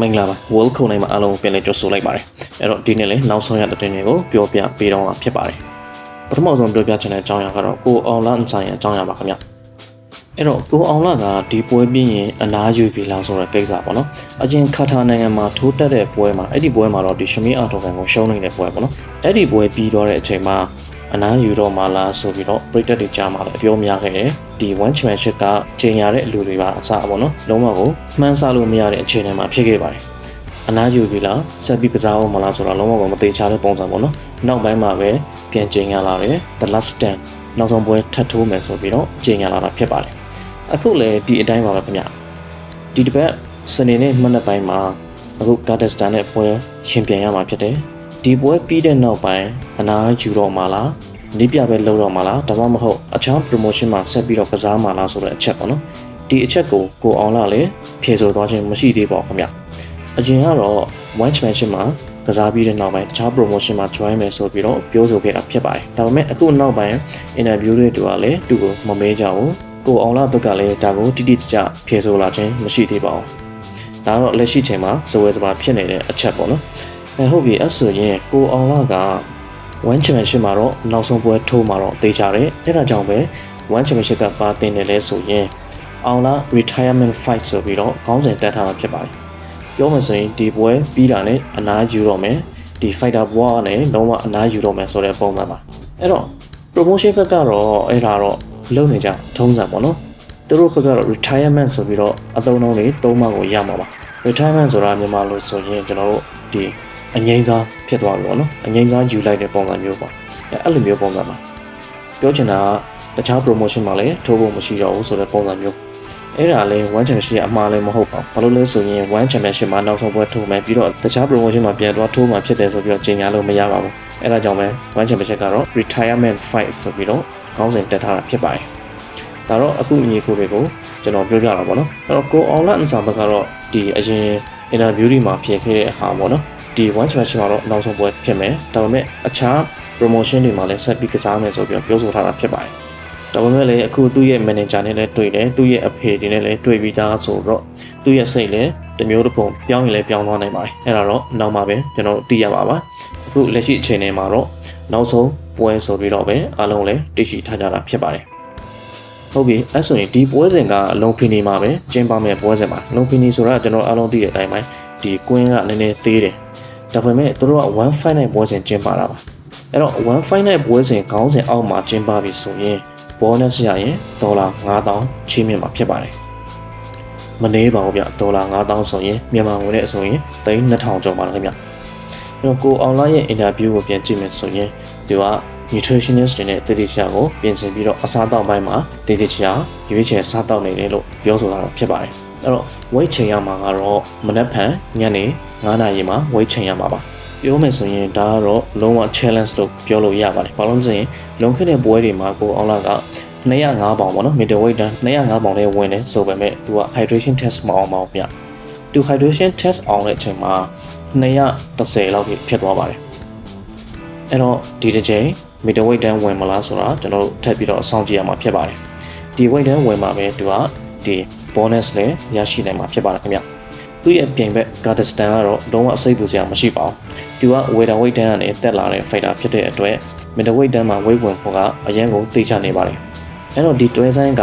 မင်္ဂလာပါ World ခုံတိုင်းမှာအားလုံးကိုပြန်လည်ကြိုဆိုလိုက်ပါတယ်အဲ့တော့ဒီနေ့လည်းနောက်ဆုံးရတဲ့တင်တွေကိုပြောပြပေးတော့မှာဖြစ်ပါတယ်ပထမဆုံးပြောပြချင်တဲ့အကြောင်းအရာကတော့ကိုအောင်လာအဆိုင်ရဲ့အကြောင်းအရာပါခင်ဗျအဲ့တော့ကိုအောင်လာကဒီပွဲပြီးရင်အနားယူပြီလားဆိုတဲ့ကိစ္စပေါ့နော်အချင်းခါထာနိုင်ငံမှာထိုးတက်တဲ့ပွဲမှာအဲ့ဒီပွဲမှာတော့ဒီရှမီအာတိုကန်ကိုရှုံးနေတဲ့ပွဲပေါ့နော်အဲ့ဒီပွဲပြီးတော့တဲ့အချိန်မှာ အနားယူတော့မှလားဆိုပြီးတော့ပြိတက်တွေကြားမှာလည်းအပြောများခဲ့တယ်ဒီ one championship ကချိန်ရတဲ့အလူတွေပါအစားပေါ့နော်လုံးဝကိုမှန်းဆလို့မရတဲ့အခြေအနေမှာဖြစ်ခဲ့ပါတယ်အနားယူပြီလားဆက်ပြီးကစားအောင်မလားဆိုတော့လုံးဝကိုမသေးချတဲ့ပုံစံပေါ့နော်နောက်ပိုင်းမှာပဲပြန်ချိန်ရလာတယ် the last stand နောက်ဆုံးပွဲထပ်ထိုးမယ်ဆိုပြီးတော့ချိန်ရလာတာဖြစ်ပါတယ်အခုလည်းဒီအတိုင်းပါပဲခင်ဗျဒီတစ်ပတ်စနေနေ့မနက်ပိုင်းမှာအခုကာဒက်စတန်နဲ့ပွဲရှင်ပြန်ရမှာဖြစ်တယ် ဒီပွဲပြီးတဲ့နောက်ပိုင်းအနားယူတော့မှလားနေပြပဲလုံးတော့မှလားဒါမှမဟုတ်အခြား promotion မှာဆက်ပြီးတော့ကစားမှလားဆိုတဲ့အချက်ပေါ့နော်ဒီအချက်ကိုကိုအောင်လာလည်းဖြေဆိုသွားခြင်းမရှိသေးပါဘူးခင်ဗျအရင်ကတော့ one championship မှာကစားပြီးတဲ့နောက်ပိုင်းတခြား promotion မှာ join မယ်ဆိုပြီးတော့ပြောဆိုခဲ့တာဖြစ်ပါတယ်ဒါပေမဲ့အခုနောက်ပိုင်း interview တွေတူကလည်းသူ့ကိုမမေးကြဘူးကိုအောင်လာဘက်ကလည်းဒါကိုတိတိကျကျဖြေဆိုလာခြင်းမရှိသေးပါဘူးဒါတော့လက်ရှိချိန်မှာဇဝဲစပါဖြစ်နေတဲ့အချက်ပေါ့နော် အဲဟုတ်ပြီအဲ့ဆိုရင်ကိုအောင်လာက one championship မှာတော့နောက်ဆုံးပွဲထိုးမှာတော့တေးကြတယ်အဲ့ဒါကြောင့်ပဲ one championship ကပါတင်တယ်လဲဆိုရင်အောင်လာ retirement fight ဆိုပြီးတော့ခေါင်းစဉ်တက်ထားတာဖြစ်ပါတယ်ပြောမှဆိုရင်ဒီပွဲပြီးတာနဲ့အနားယူတော့မယ်ဒီ fighter ဘွားနဲ့လုံးဝအနားယူတော့မယ်ဆိုတဲ့ပုံစံပါအဲ့တော့ promotion ဘက်ကတော့အဲ့ဒါတော့လုံနေကြထုံးစံပေါ့နော်သူတို့ဘက်ကတော့ retirement ဆိုပြီးတော့အသုံးအနှုန်းတွေသုံးမှကိုရမှာပါ retirement ဆိုတာမြန်မာလို့ဆိုရင်ကျွန်တော်တို့ဒီ အငိမ့်စားဖြစ်သွားပြီပေါ့နော်အငိမ့်စားယူလိုက်တဲ့ပုံစံမျိုးပေါ့အဲအဲ့လိုမျိုးပုံစံပါပြောချင်တာကတခြား promotion မှာလည်းထိုးဖို့မရှိတော့ဘူးဆိုတဲ့ပုံစံမျိုးအဲ့ဒါလည်း one championship အမှားလည်းမဟုတ်ပါဘူးဘာလို့လဲဆိုရင် one championship မှာနောက်ဆုံးပွဲထိုးမယ်ပြီးတော့တခြား promotion မှာပြန်သွားထိုးမှဖြစ်တယ်ဆိုပြီးတော့ကြေညာလို့မရပါဘူးအဲ့ဒါကြောင့်ပဲ one championship ကတော့ retirement fight ဆိုပြီးတော့ခေါင်းစဉ်တက်ထားတာဖြစ်ပါတယ်ဒါတော့အခုညီကိုတွေကိုကျွန်တော်ပြောပြတာပေါ့နော်အဲ့တော့ကိုအောင်လန်အန်ဆာဘက်ကတော့ဒီအရင် interview တွေမှာဖြစ်ခဲ့တဲ့အခါပေါ့နော် ဒီ one championship မှာတော့နောက်ဆုံးပွဲဖြစ်မယ်ဒါပေမဲ့အခြား promotion တွေမှာလည်းဆက်ပြီးကစားမယ်ဆိုပြီးတော့ပြောဆိုထားတာဖြစ်ပါတယ်ဒါပေမဲ့လည်းအခုသူ့ရဲ့ manager နဲ့လည်းတွေ့တယ်သူ့ရဲ့အဖေတွေနဲ့လည်းတွေ့ပြီးသားဆိုတော့သူ့ရဲ့စိတ်လည်းတစ်မျိုးတစ်ပုံပြောင်းရင်လည်းပြောင်းသွားနိုင်ပါတယ်အဲ့ဒါတော့နောက်မှပဲကျွန်တော်သိရပါပါအခုလက်ရှိအချိန်ထဲမှာတော့နောက်ဆုံးပွဲဆိုပြီးတော့ပဲအားလုံးလည်းသိရှိထားကြတာဖြစ်ပါတယ်ဟုတ်ပြီအဲ့ဆိုရင်ဒီပွဲစဉ်ကအလုံးဖီနီမှာပဲကျင်းပမယ့်ပွဲစဉ်ပါလုံးဖီနီဆိုတာကျွန်တော်အားလုံးသိတဲ့အတိုင်းပဲဒီကွင်းကနည်းနည်းသေးတယ် ဒါပေမဲ့သူတို့က1 fight night ပွဲစဉ်ကျင်းပတာပါအဲ့တော့1 fight night ပွဲစဉ်ခေါင်းစဉ်အောက်မှာကျင်းပပြီဆိုရင် bonus ရရင်ဒေါ်လာ9000ချီးမြှင့်မှာဖြစ်ပါတယ်မနေပါဘူးဗျဒေါ်လာ9000ဆိုရင်မြန်မာငွေနဲ့ဆိုရင်3200ကျော်ပါလားခင်ဗျအဲ့တော့ကိုအောင်လာရဲ့ interview ကိုပြန်ကြည့်မယ်ဆိုရင်သူက nutritionist တွေနဲ့တည်တည်ချာကိုပြင်ဆင်ပြီးတော့အစားအသောက်ပိုင်းမှာတည်တည်ချာရွေးချယ်စားတောက်နေတယ်လို့ပြောဆိုတာတော့ဖြစ်ပါတယ် အဲ့တော့ weight ချိန်ရမှာကတော့မနက်ဖြန်ညနေ9နာရီမှာ weight ချိန်ရမှာပါပြောမယ်ဆိုရင်ဒါကတော့လုံးဝ challenge လို့ပြောလို့ရပါတယ်ဘာလို့လဲဆိုရင်လုံခဲ့တဲ့ပွဲတွေမှာကိုအောင်လာက205ပေါင်ပေါ့နော် middle weight တန်း205ပေါင်နဲ့ဝင်တယ်ဆိုပေမဲ့သူက hydration test မအောင်ပါဘူးဗျသူ hydration test အောင်တဲ့အချိန်မှာ230လောက်ဖြစ်သွားပါတယ်အဲ့တော့ဒီတစ်ချိန် middle weight တန်းဝင်မလားဆိုတာကျွန်တော်တို့ထပ်ပြီးတော့စောင့်ကြည့်ရမှာဖြစ်ပါတယ်ဒီ weight တန်းဝင်မှာပဲသူကဒီ bonus လည်းရရှိနိုင်မှာဖြစ်ပါတယ်ခင်ဗျသူ့ရဲ့ပြိုင်ဘက်ကာဒစတန်ကတော့လုံးဝအစိတ်ပူစရာမရှိပါဘူးသူက weight weight တန်းကနေတက်လာတဲ့ fighter ဖြစ်တဲ့အတွက် middle weight တန်းမှာ weight ဝင်ဖို့ကအရင်ကိုသိချနေပါတယ်အဲ့တော့ဒီတွဲဆိုင်က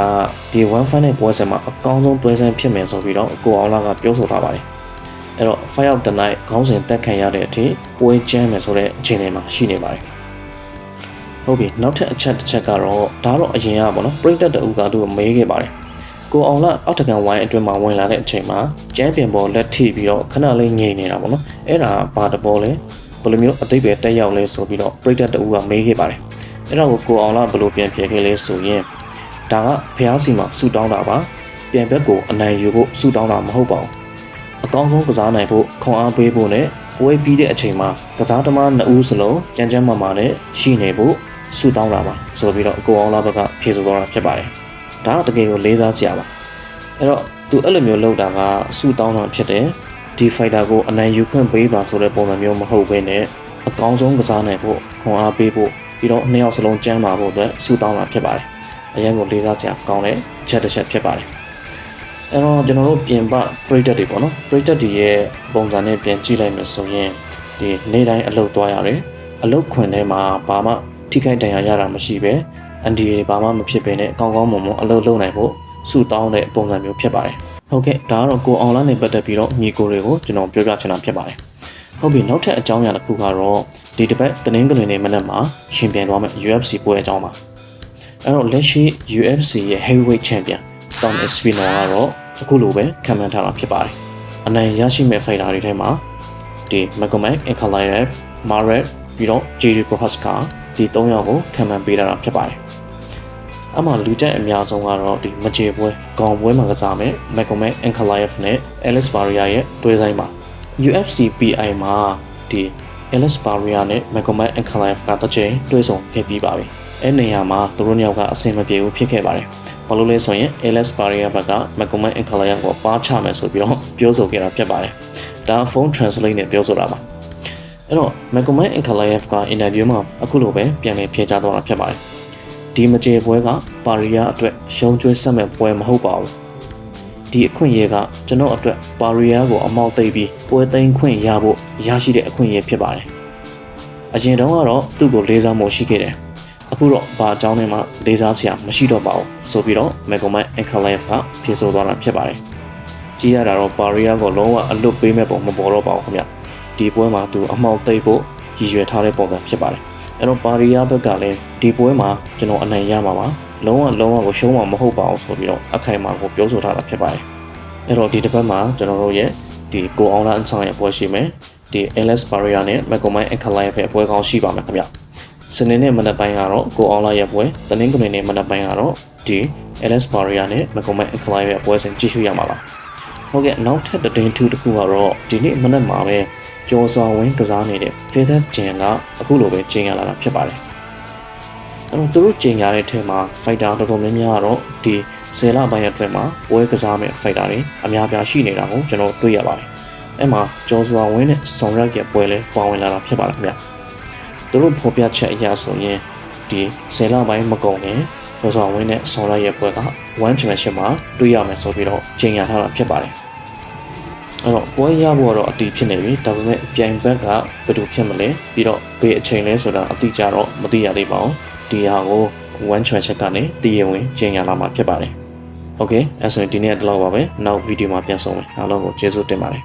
ဒီ1 fight နဲ့ပွဲစဉ်မှာအကောင်းဆုံးတွဲဆိုင်ဖြစ်မယ်ဆိုပြီးတော့ကိုအောင်လာကပြောဆိုထားပါတယ်အဲ့တော့ fight out the night ခေါင်းစဉ်တက်ခံရတဲ့အထိပွဲကျမ်းမယ်ဆိုတဲ့အခြေအနေမှာရှိနေပါတယ်ဟုတ်ပြီနောက်ထပ်အချက်တစ်ချက်ကတော့ဒါတော့အရင်ကပေါ့နော်ပရိသတ်တူကသူ့ကိုမေးခဲ့ပါတယ် ကိုအောင်လာအောက်တကန်ဝိုင်းအတွင်းမှာဝင်လာတဲ့အချိန်မှာကျမ်းပြင်ပေါ်လက်ထိပြီးတော့ခဏလေးငြိမ်နေတာပေါ့နော်အဲ့ဒါဘာတဘောလဲဘယ်လိုမျိုးအတိတ်ပဲတက်ရောက်လဲဆိုပြီးတော့ပရိသတ်တူကမေးခဲ့ပါတယ်အဲ့ဒါကိုကိုအောင်လာဘယ်လိုပြန်ပြေခဲ့လဲဆိုရင်ဒါကဖះစီမှာဆူတောင်းတာပါပြန်ဘက်ကိုအနိုင်ယူဖို့ဆူတောင်းတာမဟုတ်ပါဘူးအကောင်းဆုံးကစားနိုင်ဖို့ခွန်အားပေးဖို့နဲ့ပွဲပြီးတဲ့အချိန်မှာကစားသမားနှစ်ဦးစလုံးကြမ်းကြမ်းမာမာနဲ့ရှိနေဖို့ဆူတောင်းတာပါဆိုပြီးတော့ကိုအောင်လာဘက်ကဖြေဆိုသွားတာဖြစ်ပါတယ် ဒါကတကယ်ကိုလေးစားစရာပါအဲ့တော့သူအဲ့လိုမျိုးလုပ်တာကဆူတောင်းတာဖြစ်တယ်ဒီဖိုက်တာကိုအနိုင်ယူခွင့်ပေးပါဆိုတဲ့ပုံစံမျိုးမဟုတ်ဘဲနဲ့အကောင်းဆုံးကစားနိုင်ဖို့ခွန်အားပေးဖို့ပြီးတော့နှစ်ယောက်စလုံးကျမ်းမာဖို့အတွက်ဆူတောင်းတာဖြစ်ပါတယ်အရင်ကိုလေးစားစရာကောင်းတဲ့ချက်တစ်ချက်ဖြစ်ပါတယ်အဲ့တော့ကျွန်တော်တို့ပြင်ပပရိသတ်တွေပေါ့နော်ပရိသတ်တွေရဲ့ပုံစံနဲ့ပြန်ကြည့်လိုက်မယ်ဆိုရင်ဒီနေ့တိုင်းအလုပ်သွားရတယ်အလုပ်ခွင်ထဲမှာဘာမှထိခိုက်ဒဏ်ရာရတာမရှိပဲ အန်ဒီတွေဘာမှမဖြစ်ဘဲနဲ့အကောင်းကောင်းမွန်မွန်အလုပ်လုပ်နိုင်ဖို့စုတောင်းတဲ့ပုံစံမျိုးဖြစ်ပါတယ်ဟုတ်ကဲ့ဒါကတော့ကိုအောင်လာနဲ့ပတ်သက်ပြီးတော့ညီကိုတွေကိုကျွန်တော်ပြောပြချင်တာဖြစ်ပါတယ်ဟုတ်ပြီနောက်ထပ်အကြောင်းအရာတစ်ခုကတော့ဒီတစ်ပတ်တင်းငွေနေမနက်မှာရှင်ပြန်သွားမယ့် UFC ပွဲအကြောင်းပါအဲ့တော့လက်ရှိ UFC ရဲ့ heavyweight champion Tom Espino ကတော့အခုလိုပဲခံမှန်းထားတာဖြစ်ပါတယ်အနိုင်ရရှိမဲ့ fighter တွေထဲမှာဒီ Magomed Ankalaev, Maret ပြီးတော့ Jerry Prohaska ဒီ၃ယောက်ကိုခံမှန်းပေးထားတာဖြစ်ပါတယ် အမှလူကြိုက်အများဆုံးကတော့ဒီမကြေပွဲကောင်ပွဲမှာကစားမဲ့ Magomed Ankalaev နဲ့ Alex Barria ရဲ့တွဲဆိုင်ပါ UFC PI မှာဒီ Alex Barria နဲ့ Magomed Ankalaev ကတစ်ချိန်တွဲဆုံခဲ့ပြီးပါပြီအဲ့နေရာမှာသူတို့နှစ်ယောက်ကအဆင်မပြေဘူးဖြစ်ခဲ့ပါတယ်ဘာလို့လဲဆိုရင် Alex Barria ဘက်က Magomed Ankalaev ကိုပါချမယ်ဆိုပြီးတော့ပြောဆိုခဲ့တာဖြစ်ပါတယ်ဒါဖုန်း translate နဲ့ပြောဆိုတာပါအဲ့တော့ Magomed Ankalaev ကအင်တာဗျူးမှာအခုလိုပဲပြန်လည်ဖြေကြားသွားတာဖြစ်ပါတယ် ဒီမကြေပွဲကပါရီယာအတွက်ရှုံးကျွေးဆက်မဲ့ပွဲမဟုတ်ပါဘူးဒီအခွင့်အရေးကကျွန်တော်အတွက်ပါရီယာကိုအမောက်သိပ်ပြီးပွဲသိမ်းခွင့်ရဖို့ရရှိတဲ့အခွင့်အရေးဖြစ်ပါတယ်အရင်တုန်းကတော့သူ့ကိုလေးစားမှုရှိခဲ့တယ်အခုတော့ဘာအကြောင်းနဲ့မှလေးစားစရာမရှိတော့ပါဘူးဆိုပြီးတော့ Megoman Ankalaev ကဖြေဆိုသွားတာဖြစ်ပါတယ်ကြည့်ရတာတော့ပါရီယာကိုလုံးဝအလွတ်ပေးမဲ့ပုံမပေါ်တော့ပါဘူးခင်ဗျဒီပွဲမှာသူအမောက်သိပ်ဖို့ရည်ရွယ်ထားတဲ့ပုံစံဖြစ်ပါတယ် အဲ့တော့ပါရီယာဘက်ကလည်းဒီပွဲမှာကျွန်တော်အနိုင်ရမှာပါလုံးဝလုံးဝကိုရှုံးမှာမဟုတ်ပါဘူးဆိုပြီးတော့အခိုင်အမာကိုပြောဆိုထားတာဖြစ်ပါတယ်အဲ့တော့ဒီတစ်ပတ်မှာကျွန်တော်တို့ရဲ့ဒီကိုအောင်လာအန်ဆောင်ရဲ့ပွဲရှိမယ်ဒီ LS Barrier နဲ့ Megoman Ankalaev ရဲ့ပွဲကောင်းရှိပါမယ်ခင်ဗျစနေနေ့မနက်ပိုင်းကတော့ကိုအောင်လာရဲ့ပွဲတနင်္ဂနွေနေ့မနက်ပိုင်းကတော့ဒီ LS Barrier နဲ့ Megoman Ankalaev ရဲ့ပွဲစဉ်ကြည့်ရှုရမှာပါဟုတ်ကဲ့နောက်ထပ်တည်င်းထူးတစ်ခုကတော့ဒီနေ့မနက်မှာပဲ ကျော်စွာဝင်းကစားနေတဲ့ Faith Jin ကအခုလိုပဲကျင်းရလာတာဖြစ်ပါတယ်အဲ့တော့သူတို့ကျင်းရတဲ့ထဲမှာ fighter တော်တော်များများကတော့ဒီဆယ်လပိုင်းအတွင်းမှာပွဲကစားမဲ့ fighter တွေအများပြားရှိနေတာကိုကျွန်တော်တွေ့ရပါတယ်အဲ့မှာကျော်စွာဝင်းနဲ့ဆောင်းရက်ရဲ့ပွဲလဲပါဝင်လာတာဖြစ်ပါတယ်ခင်ဗျသူတို့ဖော်ပြချက်အရဆိုရင်ဒီဆယ်လပိုင်းမကုန်ခင်ကျော်စွာဝင်းနဲ့ဆောင်းရက်ရဲ့ပွဲက1 championship မှာတွေ့ရမယ်ဆိုပြီးတော့ကျင်းရထားတာဖြစ်ပါတယ် အဲ့တော့ပွဲရဖို့ကတော့အတီးဖြစ်နေပြီဒါပေမဲ့ပြိုင်ဘက်ကဘယ်လိုဖြစ်မလဲပြီးတော့ဘယ်အချိန်လဲဆိုတာအတိအကျတော့မသိရသေးပါဘူးဒီဟာကို1 choice ချက်ကနေတည်ရဝင်ကျင်းရလာမှာဖြစ်ပါတယ်โอเคအဲ့ဆိုရင်ဒီနေ့ကဒီလောက်ပါပဲနောက်ဗီဒီယိုမှာပြန်ဆုံမယ်အားလုံးကိုကျေးဇူးတင်ပါတယ်